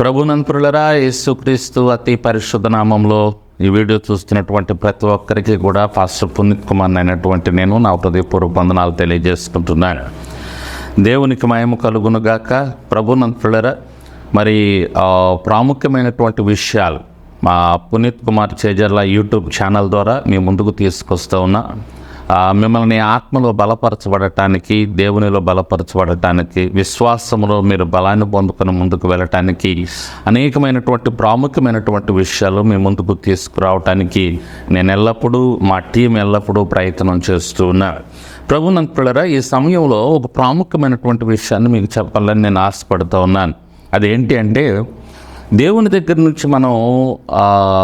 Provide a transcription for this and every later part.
ప్రభునంతులరా యేసుక్రీస్తు అతి పరిశుద్ధ నామంలో ఈ వీడియో చూస్తున్నటువంటి ప్రతి ఒక్కరికి కూడా పాస్టర్ పునీత్ కుమార్ అయినటువంటి నేను నా హృదయపూర్వ వందనాలు తెలియజేసుకుంటున్నాను. దేవునికి మయము కలుగునుగాక ప్రభునంతులరా మరి ప్రాముఖ్యమైనటువంటి విషయాలు మా పునీత్ కుమార్ చేజర్ల యూట్యూబ్ ఛానల్ ద్వారా మీ ముందుకు తీసుకొస్తూ ఉన్నా. మిమ్మల్ని ఆత్మలో బలపరచబడటానికి దేవునిలో బలపరచబడటానికి విశ్వాసంలో మీరు బలాన్ని పొందుకొని ముందుకు వెళ్ళటానికి అనేకమైనటువంటి ప్రాముఖ్యమైనటువంటి విషయాలు మీ ముందుకు తీసుకురావటానికి నేను ఎల్లప్పుడూ మా టీం ఎల్లప్పుడూ ప్రయత్నం చేస్తూ ఉన్నాను ప్రభు పిల్లరా ఈ సమయంలో ఒక ప్రాముఖ్యమైనటువంటి విషయాన్ని మీకు చెప్పాలని నేను ఆశపడుతూ ఉన్నాను. అదేంటి అంటే దేవుని దగ్గర నుంచి మనం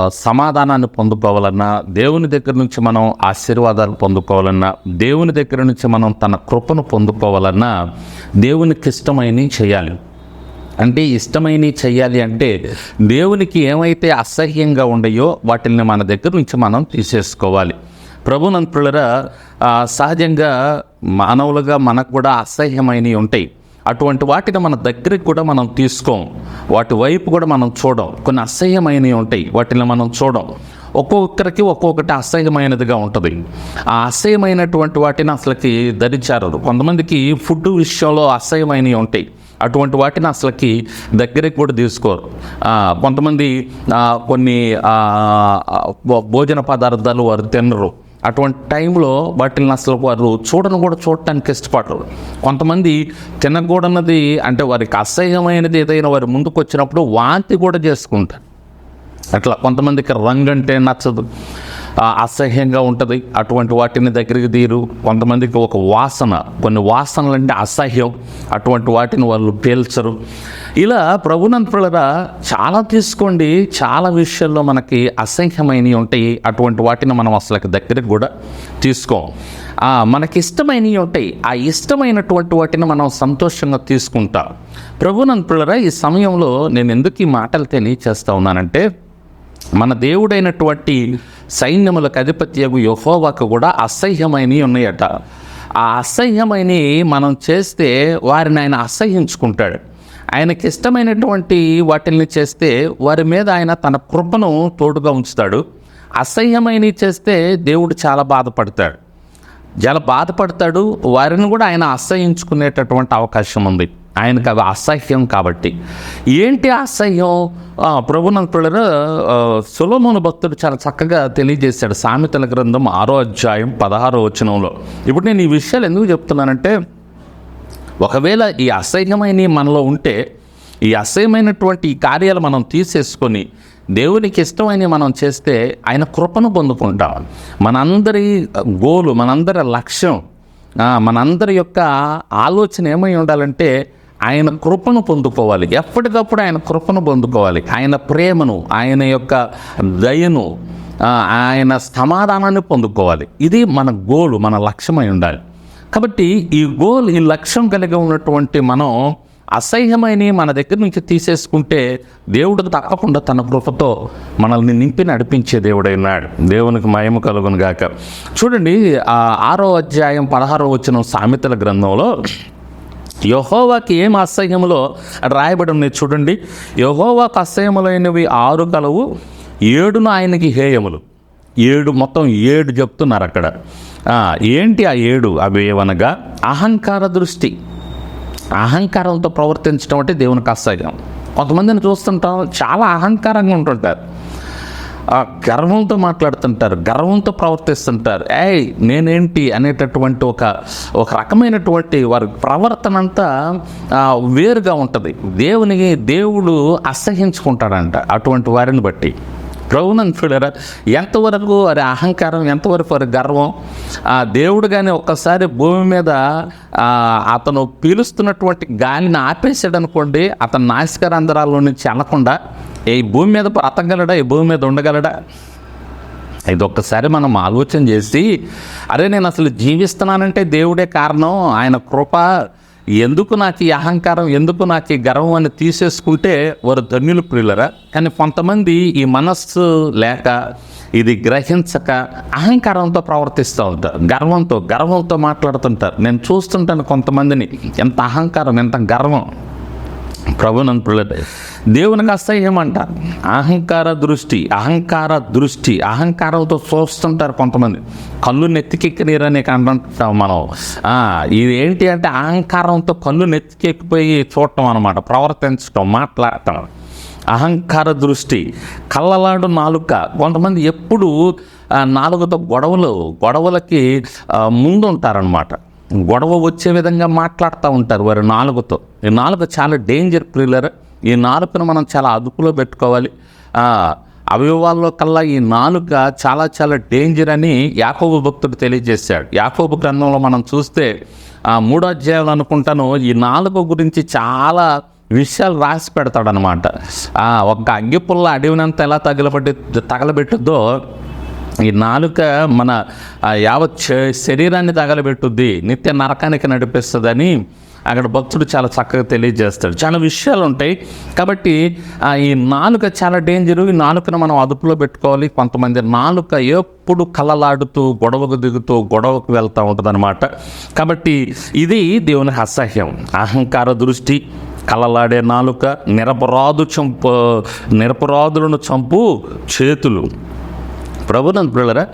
సమాధానాన్ని పొందుకోవాలన్నా దేవుని దగ్గర నుంచి మనం ఆశీర్వాదాలు పొందుకోవాలన్నా దేవుని దగ్గర నుంచి మనం తన కృపను పొందుకోవాలన్నా దేవునికి ఇష్టమైనవి చేయాలి. అంటే ఇష్టమైనవి చేయాలి అంటే దేవునికి ఏమైతే అసహ్యంగా ఉండయో వాటిని మన దగ్గర నుంచి మనం తీసేసుకోవాలి. ప్రభునంతులరా సహజంగా మానవులుగా మనకు కూడా అసహ్యమైనవి ఉంటాయి. అటువంటి వాటిని మన దగ్గరికి కూడా మనం తీసుకోం. వాటి వైపు కూడా మనం చూడం. కొన్ని అసహ్యమైనవి ఉంటాయి. వాటిని మనం చూడం. ఒక్కొక్కరికి ఒక్కొక్కటి అసహ్యమైనదిగా ఉంటుంది. ఆ అసహ్యమైనటువంటి వాటిని అసలుకి దరిచారదు కొంతమందికి ఫుడ్ విషయంలో అసహ్యమైనవి ఉంటాయి. అటువంటి వాటిని అసలుకి దగ్గరికి కూడా తీసుకోరు. కొంతమంది కొన్ని భో- భోజన పదార్థాలు వారు తినరు. అటువంటి టైంలో వాటిని అసలు వారు చూడను కూడా చూడటానికి ఇష్టపడరు. కొంతమంది తినకూడనది అంటే వారికి అసహ్యమైనది ఏదైనా వారి ముందుకు వచ్చినప్పుడు వాంతి కూడా చేసుకుంటారు. అట్లా కొంతమందికి రంగు అంటే నచ్చదు. అసహ్యంగా ఉంటుంది. అటువంటి వాటిని దగ్గరికి తీరు. కొంతమందికి ఒక వాసన కొన్ని వాసనలు అంటే అసహ్యం. అటువంటి వాటిని వాళ్ళు పేల్చరు. ఇలా ప్రభునంతులరా చాలా తీసుకోండి. చాలా విషయాల్లో మనకి అసహ్యమైనవి ఉంటాయి. అటువంటి వాటిని మనం అసలు దగ్గరికి కూడా తీసుకోం. మనకి ఇష్టమైనవి ఉంటాయి. ఆ ఇష్టమైనటువంటి వాటిని మనం సంతోషంగా తీసుకుంటాం. ప్రభునంతులరా ఈ సమయంలో నేను ఎందుకు ఈ మాటలు తెలియచేస్తా ఉన్నానంటే మన దేవుడైనటువంటి సైన్యములకు అధిపత్యగు యహోవాకు కూడా అసహ్యమైనవి ఉన్నాయట. ఆ అసహ్యమైనవి మనం చేస్తే వారిని ఆయన అసహ్యించుకుంటాడు ఆయనకి ఇష్టమైనటువంటి వాటిల్ని చేస్తే వారి మీద ఆయన తన కృపను తోడుగా ఉంచుతాడు. అసహ్యమైనవి చేస్తే దేవుడు చాలా బాధపడతాడు. చాలా బాధపడతాడు. వారిని కూడా ఆయన అసహ్యించుకునేటటువంటి అవకాశం ఉంది. ఆయనకు అవి అసహ్యం కాబట్టి. ఏంటి అసహ్యం? ఆ, ప్రభునంతుడు సులమోను భక్తుడు చాలా చక్కగా తెలియజేశాడు సామెతల గ్రంథం ఆరో అధ్యాయం పదహారో వచనంలో. ఇప్పుడు నేను ఈ విషయాలు ఎందుకు చెప్తున్నానంటే ఒకవేళ ఈ అసహ్యమైన మనలో ఉంటే ఈ అసహ్యమైనటువంటి ఈ కార్యాలు మనం తీసేసుకొని దేవునికి ఇష్టమైన మనం చేస్తే ఆయన కృపను పొందుకుంటాం. మనందరి గోలు మనందరి లక్ష్యం మనందరి యొక్క ఆలోచన ఏమై ఉండాలంటే ఆయన కృపను పొందుకోవాలి. ఎప్పటికప్పుడు ఆయన కృపను పొందుకోవాలి. ఆయన ప్రేమను ఆయన యొక్క దయను ఆయన సమాధానాన్ని పొందుకోవాలి. ఇది మన గోలు మన లక్ష్యమై ఉండాలి. కాబట్టి ఈ గోల్ ఈ లక్ష్యం కలిగి ఉన్నటువంటి మనం అసహ్యమైన మన దగ్గర నుంచి తీసేసుకుంటే దేవుడు తప్పకుండా తన కృపతో మనల్ని నింపి నడిపించే దేవుడైనాడు దేవునికి మయము కలుగును గాక. చూడండి ఆ ఆరో అధ్యాయం పదహారో వచ్చిన సామెతల గ్రంథంలో యహోవాకి ఏం అసహ్యములో రాయబడి ఉన్నాయి చూడండి. యహోవాకు అసహ్యములైనవి ఆరు కలవు ఏడును ఆయనకి హేయములు. ఏడు మొత్తం ఏడు చెప్తున్నారు అక్కడ. ఏంటి ఆ ఏడు? అవి ఏవనగా అహంకార దృష్టి. అహంకారంతో ప్రవర్తించడం అంటే దేవునికి అసహ్యం. కొంతమందిని చూస్తుంటాం చాలా అహంకారంగా ఉంటుంటారు. గర్వంతో మాట్లాడుతుంటారు గర్వంతో ప్రవర్తిస్తుంటారు. ఏయ్ నేనేంటి అనేటటువంటి ఒక ఒక రకమైనటువంటి వారి ప్రవర్తన అంతా వేరుగా ఉంటుంది. దేవుని దేవుడు అసహించుకుంటాడంట అటువంటి వారిని బట్టి. ప్రభునందు చూడరా ఎంతవరకు వారి అహంకారం ఎంతవరకు వారి గర్వం ఆ దేవుడు కానీ ఒక్కసారి భూమి మీద అతను పీలుస్తున్నటువంటి గాలిని ఆపేసాడు అనుకోండి అతను నాసికరంధ్రాల నుంచి అనకుండా ఈ భూమి మీద బ్రతకగలడా ఈ భూమి మీద ఉండగలడా? ఇది ఒక్కసారి మనం ఆలోచన చేసి అరే నేను అసలు జీవిస్తున్నానంటే దేవుడే కారణం. ఆయన కృప ఎందుకు నాకు ఈ అహంకారం ఎందుకు నాకు ఈ గర్వం అని తీసేసుకుంటే వారు ధన్యులు ప్రియులరా? కానీ కొంతమంది ఈ మనస్సు లేక ఇది గ్రహించక అహంకారంతో ప్రవర్తిస్తూ ఉంటారు. గర్వంతో గర్వంతో మాట్లాడుతుంటారు. నేను చూస్తుంటాను కొంతమందిని. ఎంత అహంకారం ఎంత గర్వం. ప్రభునంతుల దేవునికి అసహ్యం అంట అహంకార దృష్టి అహంకార దృష్టి అహంకారంతో చూస్తుంటారు కొంతమంది. కళ్ళు నెత్తికెక్కినీరని అంటుంటాం మనం. ఇదేంటి ఇది ఏంటి అంటే అహంకారంతో కళ్ళు నెత్తికెక్కిపోయి చూడటం అనమాట ప్రవర్తించటం మాట్లాడటం. అహంకార దృష్టి కళ్ళలాడు నాలుక. కొంతమంది ఎప్పుడు నాలుగుతో గొడవలు గొడవలకి ముందు ఉంటారనమాట గొడవ వచ్చే విధంగా మాట్లాడుతూ ఉంటారు వారి నాలుగుతో. ఈ నాలుగు చాలా డేంజర్ ప్రిల్లర్ ఈ నాలుకను మనం చాలా అదుపులో పెట్టుకోవాలి. అవయవాల్లో కల్లా ఈ నాలుక చాలా చాలా డేంజర్ అని యాకోబు భక్తుడు తెలియజేశాడు. యాకోబు గ్రంథంలో మనం చూస్తే మూడో అధ్యాయాలు అనుకుంటాను ఈ నాలుక గురించి చాలా విషయాలు రాసి పెడతాడనమాట. ఒక అగ్గిపుల్ల అడవినంత ఎలా తగలబెట్టి తగలబెట్టుద్దో ఈ నాలుక మన యావత్ శరీరాన్ని తగలబెట్టుద్ది నిత్య నరకానికి నడిపిస్తుందని అక్కడ భక్తుడు చాలా చక్కగా తెలియజేస్తాడు. చాలా విషయాలు ఉంటాయి కాబట్టి ఈ నాలుక చాలా డేంజరు ఈ నాలుకను మనం అదుపులో పెట్టుకోవాలి. కొంతమంది నాలుక ఎప్పుడు కలలాడుతూ గొడవకు దిగుతూ గొడవకు వెళ్తూ ఉంటుందన్నమాట. కాబట్టి ఇది దేవునికి అసహ్యం. అహంకార దృష్టి కలలాడే నాలుక నిరపరాధు చంపు నిరపరాధులను చంపు చేతులు. ప్రభునంద పిల్లరా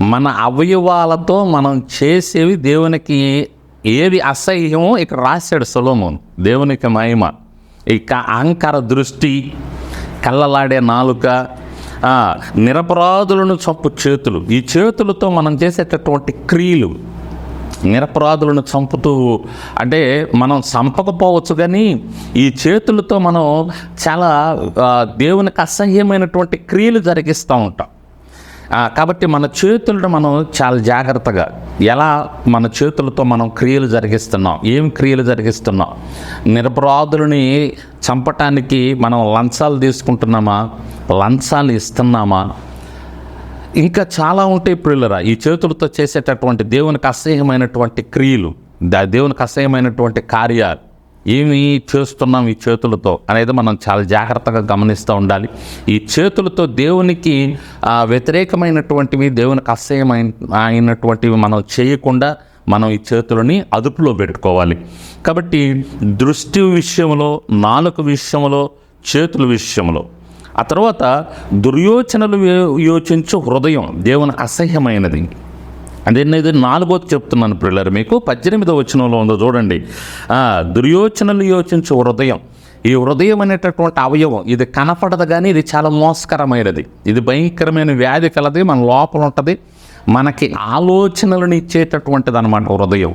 మన అవయవాలతో మనం చేసేవి దేవునికి ఏది అసహ్యమో ఇక్కడ రాశాడు సొలోమోన్. దేవునికి మహిమ. ఇక అహంకార దృష్టి కళ్ళలాడే నాలుక నిరపరాధులను చంపు చేతులు. ఈ చేతులతో మనం చేసేటటువంటి క్రియలు నిరపరాధులను చంపుతూ అంటే మనం చంపకపోవచ్చు కానీ ఈ చేతులతో మనం చాలా దేవునికి అసహ్యమైనటువంటి క్రియలు జరిగిస్తూ ఉంటాం. కాబట్టి మన చేతులను మనం చాలా జాగ్రత్తగా ఎలా మన చేతులతో మనం క్రియలు జరిగిస్తున్నాం ఏం క్రియలు జరిగిస్తున్నాం నిరపరాధులని చంపటానికి మనం లంచాలు తీసుకుంటున్నామా లంచాలు ఇస్తున్నామా? ఇంకా చాలా ఉంటాయి ప్రియులరా ఈ చేతులతో చేసేటటువంటి దేవునికి అసహ్యమైనటువంటి క్రియలు దా- దేవునికి అసహ్యమైనటువంటి కార్యాలు. ఏమి చేస్తున్నాం ఈ చేతులతో అనేది మనం చాలా జాగ్రత్తగా గమనిస్తూ ఉండాలి. ఈ చేతులతో దేవునికి వ్యతిరేకమైనటువంటివి దేవునికి అసహ్యమైన అయినటువంటివి మనం చేయకుండా మనం ఈ చేతులని అదుపులో పెట్టుకోవాలి. కాబట్టి దృష్టి విషయంలో నాలుక విషయంలో చేతుల విషయంలో. ఆ తర్వాత దుర్యోచనలు యోచించు హృదయం దేవునికి అసహ్యమైనది. అదేనైతే నాలుగోది చెప్తున్నాను పిల్లలు మీకు. పద్దెనిమిదో వచనంలో ఉందో చూడండి. దుర్యోచనలు యోచించు హృదయం. ఈ హృదయం అనేటటువంటి అవయవం ఇది కనపడదు కానీ ఇది చాలా మోసకరమైనది. ఇది భయంకరమైన వ్యాధి కలది మన లోపల ఉంటుంది. మనకి ఆలోచనలను ఇచ్చేటటువంటిది అనమాట హృదయం.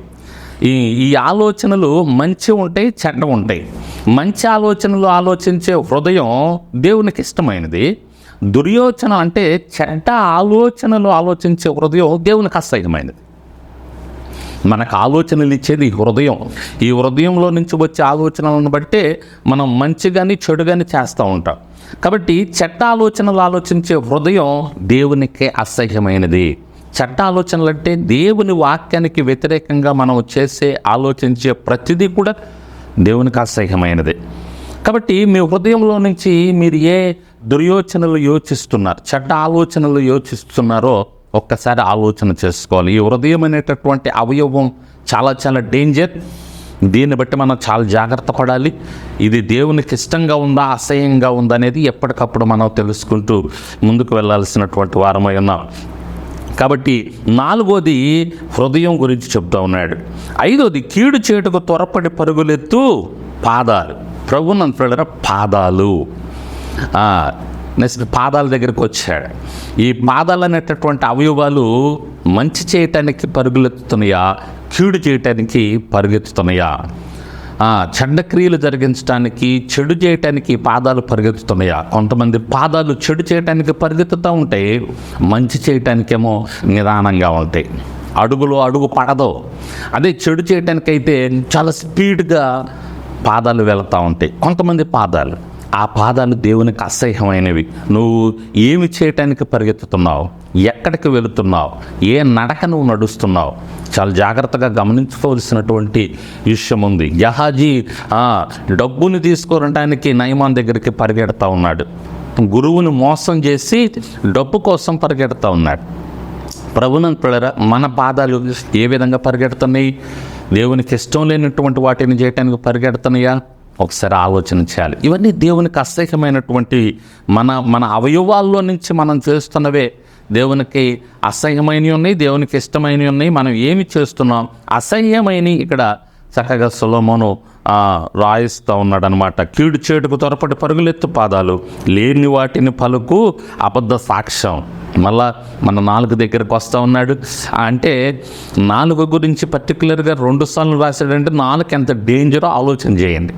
ఈ ఈ ఆలోచనలు మంచి ఉంటాయి చెడ్డ ఉంటాయి. మంచి ఆలోచనలు ఆలోచించే హృదయం దేవునికి ఇష్టమైనది. దుర్యోచన అంటే చెడ్డ ఆలోచనలు ఆలోచించే హృదయం దేవునికి అసహ్యమైనది మనకు ఆలోచనలు ఇచ్చేది ఈ హృదయం. ఈ హృదయంలో నుంచి వచ్చే ఆలోచనలను బట్టే మనం మంచి కానీ చెడు కానీ చేస్తూ ఉంటాం. కాబట్టి చెడ్డ ఆలోచనలు ఆలోచించే హృదయం దేవునికి అసహ్యమైనది. చెడ్డ ఆలోచనలు అంటే దేవుని వాక్యానికి వ్యతిరేకంగా మనం చేసే ఆలోచించే ప్రతిదీ కూడా దేవునికి అసహ్యమైనది. కాబట్టి మీ హృదయంలో నుంచి మీరు ఏ దుర్యోచనలు యోచిస్తున్నారు. చెడ్డ ఆలోచనలు యోచిస్తున్నారో ఒక్కసారి ఆలోచన చేసుకోవాలి. ఈ హృదయం అనేటటువంటి అవయవం చాలా చాలా డేంజర్. దీన్ని బట్టి మనం చాలా జాగ్రత్త పడాలి. ఇది దేవునికి ఇష్టంగా ఉందా అసహ్యంగా ఉందా అనేది ఎప్పటికప్పుడు మనం తెలుసుకుంటూ ముందుకు వెళ్ళాల్సినటువంటి వారమై ఉన్నాం. కాబట్టి నాలుగోది హృదయం గురించి చెప్తా ఉన్నాడు. ఐదోది కీడు చేటుకు త్వరపడి పరుగులెత్తు పాదాలు. ప్రభు పాదాలు. నెక్స్ట్ పాదాల దగ్గరికి వచ్చాడు. ఈ పాదాలు అనేటటువంటి అవయవాలు మంచి చేయటానికి పరుగులెత్తుతున్నాయా? కీడు చేయటానికి పరుగెత్తుతున్నాయా? చెడ్డక్రియలు జరిగించడానికి చెడు చేయటానికి పాదాలు పరిగెత్తుతున్నాయా? కొంతమంది పాదాలు చెడు చేయటానికి పరిగెత్తుతూ ఉంటాయి మంచి చేయటానికేమో నిదానంగా ఉంటాయి. అడుగులో అడుగు పడదు. అదే చెడు చేయటానికైతే చాలా స్పీడ్గా పాదాలు వెళుతూ ఉంటాయి. కొంతమంది పాదాలు ఆ పాదాలు దేవునికి అసహ్యమైనవి. నువ్వు ఏమి చేయటానికి పరిగెత్తుతున్నావు? ఎక్కడికి వెళుతున్నావు? ఏ నడక నువ్వు నడుస్తున్నావు? చాలా జాగ్రత్తగా గమనించుకోవాల్సినటువంటి విషయం ఉంది. యహాజీ డబ్బుని తీసుకోవడానికి నయమాన్ దగ్గరికి పరిగెడతా ఉన్నాడు. గురువుని మోసం చేసి డబ్బు కోసం పరిగెడతా ఉన్నాడు. ప్రభునంత పిల్లరా మన పాదాలు ఏ విధంగా పరిగెడుతున్నాయి? దేవునికి ఇష్టం లేనటువంటి వాటిని చేయటానికి పరిగెడుతున్నాయా? ఒకసారి ఆలోచన చేయాలి. ఇవన్నీ దేవునికి అసహ్యమైనటువంటి మన మన అవయవాల్లో నుంచి మనం చేస్తున్నవే దేవునికి అసహ్యమైనవి ఉన్నాయి దేవునికి ఇష్టమైనవి ఉన్నాయి. మనం ఏమి చేస్తున్నాం? అసహ్యమైనవి ఇక్కడ చక్కగా సులోమోను రాయిస్తూ ఉన్నాడనమాట కీడు చేటుకు త్వరపడి పరుగులెత్తు పాదాలు లేని వాటిని పలుకు అబద్ధ సాక్ష్యం. మళ్ళా మన నాలుగు దగ్గరకు వస్తూ ఉన్నాడు. అంటే నాలుగు గురించి పర్టికులర్గా రెండు సార్లు రాశాడంటే నాలుగు ఎంత డేంజరో ఆలోచన చేయండి.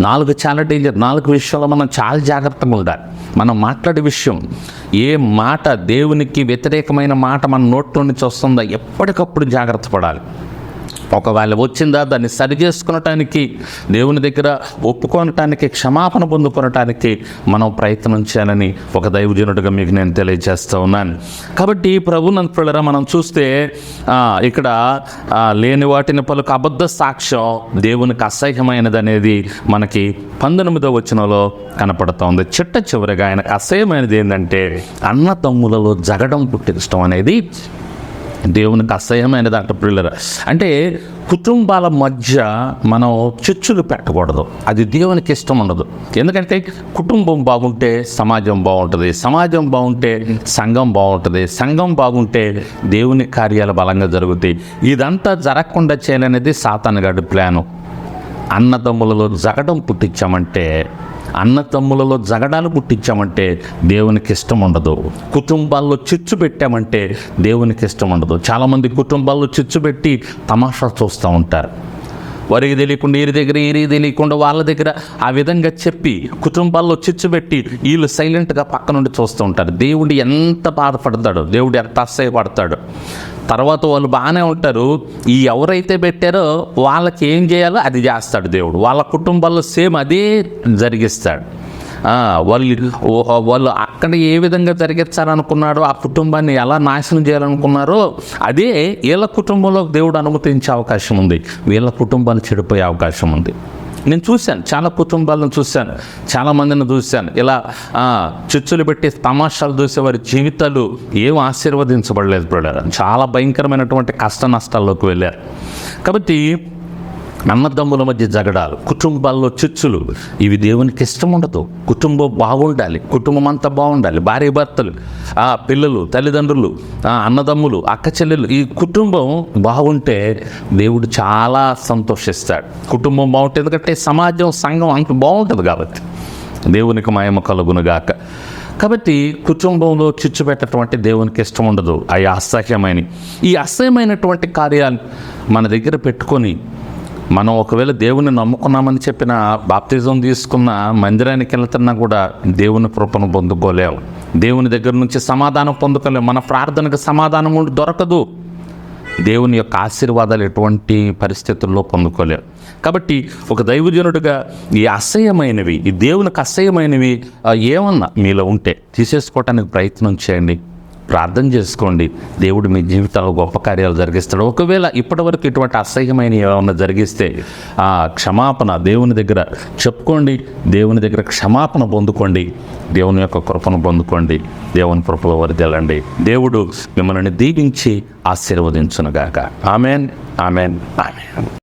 నాలుగు చాలా డేంజర్ నాలుగు విషయాల్లో మనం చాలా జాగ్రత్తగా ఉండాలి. మనం మాట్లాడే విషయం ఏ మాట దేవునికి వ్యతిరేకమైన మాట మన నోట్లో నుంచి వస్తుందా ఎప్పటికప్పుడు జాగ్రత్త పడాలి. ఒకవేళ వచ్చిందా దాన్ని సరి చేసుకునటానికి దేవుని దగ్గర ఒప్పుకొనటానికి క్షమాపణ పొందుకొనటానికి మనం ప్రయత్నం చేయాలని ఒక దైవజనుడిగా మీకు నేను తెలియజేస్తూ ఉన్నాను. కాబట్టి ప్రభు నంతులరా మనం చూస్తే ఇక్కడ లేని వాటిని పలుకు అబద్ధ సాక్ష్యం దేవునికి అసహ్యమైనది అనేది మనకి పంతొమ్మిదో వచనంలో కనపడుతోంది. చిట్ట చివరిగా ఆయనకు అసహ్యమైనది ఏంటంటే అన్న తమ్ములలో జగడం పుట్టించడం అనేది దేవునికి అసహ్యమైనది అంట పిల్లలు అంటే కుటుంబాల మధ్య మనం చర్చలు పెట్టకూడదు. అది దేవునికి ఇష్టం ఉండదు. ఎందుకంటే కుటుంబం బాగుంటే సమాజం బాగుంటుంది. సమాజం బాగుంటే సంఘం బాగుంటుంది. సంఘం బాగుంటే దేవుని కార్యాలు బలంగా జరుగుతాయి. ఇదంతా జరగకుండా చేయాలనేది సాతానుగాడి ప్లాను. అన్నదమ్ములలో జగడం పుట్టించామంటే అన్నతమ్ములలో జగడాలు పుట్టించామంటే దేవునికి ఇష్టం ఉండదు. కుటుంబాల్లో చిచ్చు పెట్టామంటే దేవునికి ఇష్టం ఉండదు. చాలామంది కుటుంబాల్లో చిచ్చు పెట్టి తమాషా చూస్తూ ఉంటారు. వారికి తెలియకుండా వీరి దగ్గర వీరికి తెలియకుండా వాళ్ళ దగ్గర ఆ విధంగా చెప్పి కుటుంబాల్లో చిచ్చు పెట్టి వీళ్ళు సైలెంట్గా పక్క నుండి చూస్తూ ఉంటారు. దేవుడు ఎంత బాధపడతాడు దేవుడు ఎంత అసహ్యపడతాడు. తర్వాత వాళ్ళు బాగానే ఉంటారు. ఈ ఎవరైతే పెట్టారో వాళ్ళకి ఏం చేయాలో అది చేస్తాడు దేవుడు. వాళ్ళ కుటుంబాల్లో సేమ్ అదే జరిగిస్తాడు. వాళ్ళు వాళ్ళు అక్కడ ఏ విధంగా జరిగించాలనుకున్నారో ఆ కుటుంబాన్ని ఎలా నాశనం చేయాలనుకున్నారో అదే వీళ్ళ కుటుంబంలో దేవుడు అనుమతించే అవకాశం ఉంది. వీళ్ళ కుటుంబాలు చెడిపోయే అవకాశం ఉంది. నేను చూశాను చాలా కుటుంబాలను చూశాను చాలా మందిని చూశాను. ఇలా ఆ, చిచ్చులు పెట్టి తమాషాలు చూసే వారి జీవితాలు ఏం ఆశీర్వదించబడలేదు బ్రదర్. చాలా భయంకరమైనటువంటి కష్ట నష్టాల్లోకి వెళ్ళారు. కాబట్టి అన్నదమ్ముల మధ్య జగడాలు కుటుంబాల్లో చిచ్చులు. ఇవి దేవునికి ఇష్టం ఉండదు కుటుంబం బాగుండాలి కుటుంబం అంతా బాగుండాలి భార్య భర్తలు ఆ పిల్లలు తల్లిదండ్రులు ఆ అన్నదమ్ములు అక్క చెల్లెలు ఈ కుటుంబం బాగుంటే దేవుడు చాలా సంతోషిస్తాడు. కుటుంబం బాగుంటే ఎందుకంటే సమాజం సంఘం అంత బాగుంటుంది కాబట్టి. దేవునికి మయమ కలుగునుగాక కాబట్టి కుటుంబంలో చిచ్చు పెట్టటువంటి దేవునికి ఇష్టం ఉండదు అవి అసహ్యమైన ఈ అసహ్యమైనటువంటి కార్యాలు మన దగ్గర పెట్టుకొని మనం ఒకవేళ దేవుని నమ్ముకున్నామని చెప్పిన బాప్తిజం తీసుకున్న మందిరానికి వెళ్తున్నా కూడా దేవుని కృపను పొందుకోలేము దేవుని దగ్గర నుంచి సమాధానం పొందుకోలేము మన ప్రార్థనకు సమాధానం ఉండి దొరకదు. దేవుని యొక్క ఆశీర్వాదాలు ఎటువంటి పరిస్థితుల్లో పొందుకోలేరు కాబట్టి ఒక దైవజనుడిగా ఈ అసహ్యమైనవి ఈ దేవునికి అసహ్యమైనవి ఏమన్నా మీలో ఉంటే తీసేసుకోవటానికి ప్రయత్నం చేయండి. ప్రార్థన చేసుకోండి. దేవుడు మీ జీవితంలో గొప్ప కార్యాలు జరిగిస్తాడు. ఒకవేళ ఇప్పటివరకు ఇటువంటి అసహ్యమైన ఏమైనా జరిగిస్తే ఆ క్షమాపణ దేవుని దగ్గర చెప్పుకోండి. దేవుని దగ్గర క్షమాపణ పొందుకోండి. దేవుని యొక్క కృపను పొందుకోండి. దేవుని కృపలో తెల్లండి దేవుడు మిమ్మల్ని దీవించి ఆశీర్వదించునుగాక. ఆమెన్. ఆమెన్. ఆమెన్.